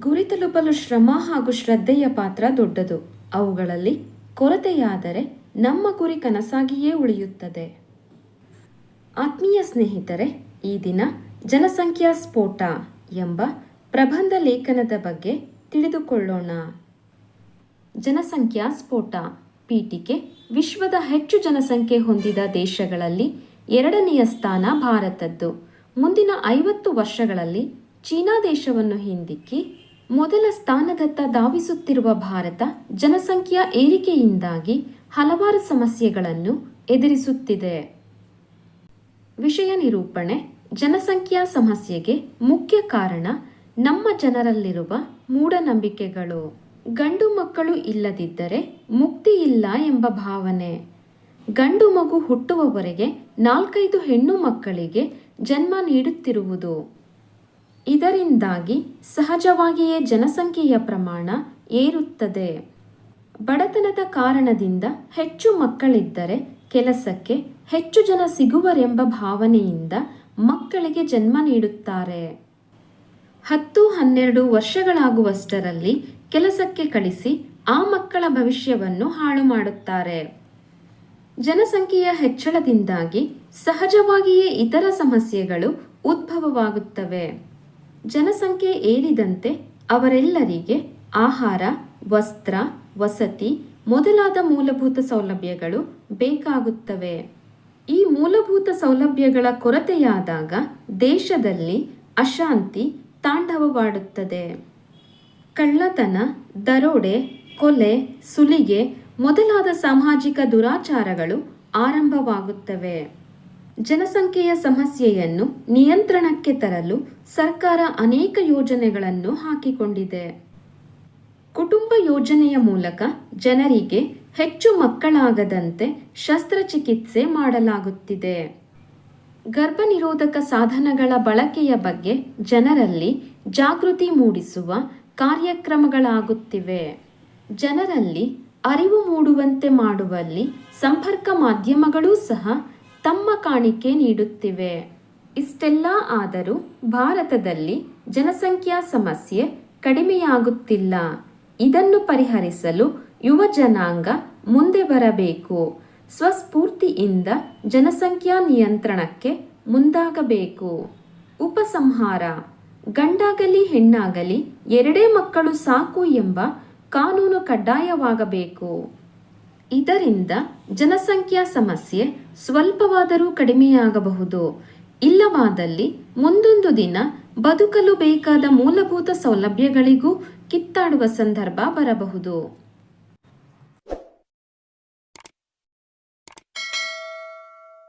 ಗುರಿ ತಲುಪಲು ಶ್ರಮ ಹಾಗೂ ಶ್ರದ್ಧೆಯ ಪಾತ್ರ ದೊಡ್ಡದು. ಅವುಗಳಲ್ಲಿ ಕೊರತೆಯಾದರೆ ನಮ್ಮ ಗುರಿ ಕನಸಾಗಿಯೇ ಉಳಿಯುತ್ತದೆ. ಆತ್ಮೀಯ ಸ್ನೇಹಿತರೆ, ಈ ದಿನ ಜನಸಂಖ್ಯಾ ಸ್ಫೋಟ ಎಂಬ ಪ್ರಬಂಧ ಲೇಖನದ ಬಗ್ಗೆ ತಿಳಿದುಕೊಳ್ಳೋಣ. ಜನಸಂಖ್ಯಾ ಸ್ಫೋಟ ಪೀಠಿಕೆ ವಿಶ್ವದ ಹೆಚ್ಚು ಜನಸಂಖ್ಯೆ ಹೊಂದಿದ ದೇಶಗಳಲ್ಲಿ ಎರಡನೆಯ ಸ್ಥಾನ ಭಾರತದ್ದು. ಮುಂದಿನ ಐವತ್ತು ವರ್ಷಗಳಲ್ಲಿ ಚೀನಾ ದೇಶವನ್ನು ಹಿಂದಿಕ್ಕಿ ಮೊದಲ ಸ್ಥಾನದತ್ತ ಧಾವಿಸುತ್ತಿರುವ ಭಾರತ ಜನಸಂಖ್ಯಾ ಏರಿಕೆಯಿಂದಾಗಿ ಹಲವಾರು ಸಮಸ್ಯೆಗಳನ್ನು ಎದುರಿಸುತ್ತಿದೆ. ವಿಷಯ ನಿರೂಪಣೆ, ಜನಸಂಖ್ಯಾ ಸಮಸ್ಯೆಗೆ ಮುಖ್ಯ ಕಾರಣ ನಮ್ಮ ಜನರಲ್ಲಿರುವ ಮೂಢನಂಬಿಕೆಗಳು. ಗಂಡು ಮಕ್ಕಳು ಇಲ್ಲದಿದ್ದರೆ ಮುಕ್ತಿ ಇಲ್ಲ ಎಂಬ ಭಾವನೆ. ಗಂಡು ಮಗು ಹುಟ್ಟುವವರೆಗೆ ನಾಲ್ಕೈದು ಹೆಣ್ಣು ಮಕ್ಕಳಿಗೆ ಜನ್ಮ ನೀಡುತ್ತಿರುವುದು. ಇದರಿಂದಾಗಿ ಸಹಜವಾಗಿಯೇ ಜನಸಂಖ್ಯೆಯ ಪ್ರಮಾಣ ಏರುತ್ತದೆ. ಬಡತನದ ಕಾರಣದಿಂದ ಹೆಚ್ಚು ಮಕ್ಕಳಿದ್ದರೆ ಕೆಲಸಕ್ಕೆ ಹೆಚ್ಚು ಜನ ಸಿಗುವರೆಂಬ ಭಾವನೆಯಿಂದ ಮಕ್ಕಳಿಗೆ ಜನ್ಮ ನೀಡುತ್ತಾರೆ. ಹತ್ತು ಹನ್ನೆರಡು ವರ್ಷಗಳಾಗುವಷ್ಟರಲ್ಲಿ ಕೆಲಸಕ್ಕೆ ಕಳಿಸಿ ಆ ಮಕ್ಕಳ ಭವಿಷ್ಯವನ್ನು ಹಾಳು ಮಾಡುತ್ತಾರೆ. ಜನಸಂಖ್ಯೆಯ ಹೆಚ್ಚಳದಿಂದಾಗಿ ಸಹಜವಾಗಿಯೇ ಇತರ ಸಮಸ್ಯೆಗಳು ಉದ್ಭವವಾಗುತ್ತವೆ. ಜನಸಂಖ್ಯೆ ಏರಿದಂತೆ ಅವರೆಲ್ಲರಿಗೆ ಆಹಾರ, ವಸ್ತ್ರ, ವಸತಿ ಮೊದಲಾದ ಮೂಲಭೂತ ಸೌಲಭ್ಯಗಳು ಬೇಕಾಗುತ್ತವೆ. ಈ ಮೂಲಭೂತ ಸೌಲಭ್ಯಗಳ ಕೊರತೆಯಾದಾಗ ದೇಶದಲ್ಲಿ ಅಶಾಂತಿ ತಾಂಡವವಾಡುತ್ತದೆ. ಕಳ್ಳತನ, ದರೋಡೆ, ಕೊಲೆ, ಸುಲಿಗೆ ಮೊದಲಾದ ಸಾಮಾಜಿಕ ದುರಾಚಾರಗಳು ಆರಂಭವಾಗುತ್ತವೆ. ಜನಸಂಖ್ಯೆಯ ಸಮಸ್ಯೆಯನ್ನು ನಿಯಂತ್ರಣಕ್ಕೆ ತರಲು ಸರ್ಕಾರ ಅನೇಕ ಯೋಜನೆಗಳನ್ನು ಹಾಕಿಕೊಂಡಿದೆ. ಕುಟುಂಬ ಯೋಜನೆಯ ಮೂಲಕ ಜನರಿಗೆ ಹೆಚ್ಚು ಮಕ್ಕಳಾಗದಂತೆ ಶಸ್ತ್ರಚಿಕಿತ್ಸೆ ಮಾಡಲಾಗುತ್ತಿದೆ. ಗರ್ಭನಿರೋಧಕ ಸಾಧನಗಳ ಬಳಕೆಯ ಬಗ್ಗೆ ಜನರಲ್ಲಿ ಜಾಗೃತಿ ಮೂಡಿಸುವ ಕಾರ್ಯಕ್ರಮಗಳಾಗುತ್ತಿವೆ. ಜನರಲ್ಲಿ ಅರಿವು ಮೂಡುವಂತೆ ಮಾಡುವಲ್ಲಿ ಸಂಪರ್ಕ ಮಾಧ್ಯಮಗಳೂ ಸಹ ತಮ್ಮ ಕಾಣಿಕೆ ನೀಡುತ್ತಿವೆ. ಇಷ್ಟೆಲ್ಲ ಆದರೂ ಭಾರತದಲ್ಲಿ ಜನಸಂಖ್ಯಾ ಸಮಸ್ಯೆ ಕಡಿಮೆಯಾಗುತ್ತಿಲ್ಲ. ಇದನ್ನು ಪರಿಹರಿಸಲು ಯುವ ಜನಾಂಗ ಮುಂದೆ ಬರಬೇಕು. ಸ್ವಸ್ಫೂರ್ತಿಯಿಂದ ಜನಸಂಖ್ಯಾ ನಿಯಂತ್ರಣಕ್ಕೆ ಮುಂದಾಗಬೇಕು. ಉಪಸಂಹಾರ. ಗಂಡಾಗಲಿ ಹೆಣ್ಣಾಗಲಿ ಎರಡೇ ಮಕ್ಕಳು ಸಾಕು ಎಂಬ ಕಾನೂನು ಕಡ್ಡಾಯವಾಗಬೇಕು. ಇದರಿಂದ ಜನಸಂಖ್ಯಾ ಸಮಸ್ಯೆ ಸ್ವಲ್ಪವಾದರೂ ಕಡಿಮೆಯಾಗಬಹುದು. ಇಲ್ಲವಾದಲ್ಲಿ ಮುಂದೊಂದು ದಿನ ಬದುಕಲು ಬೇಕಾದ ಮೂಲಭೂತ ಸೌಲಭ್ಯಗಳಿಗೂ ಕಿತ್ತಾಡುವ ಸಂದರ್ಭ ಬರಬಹುದು.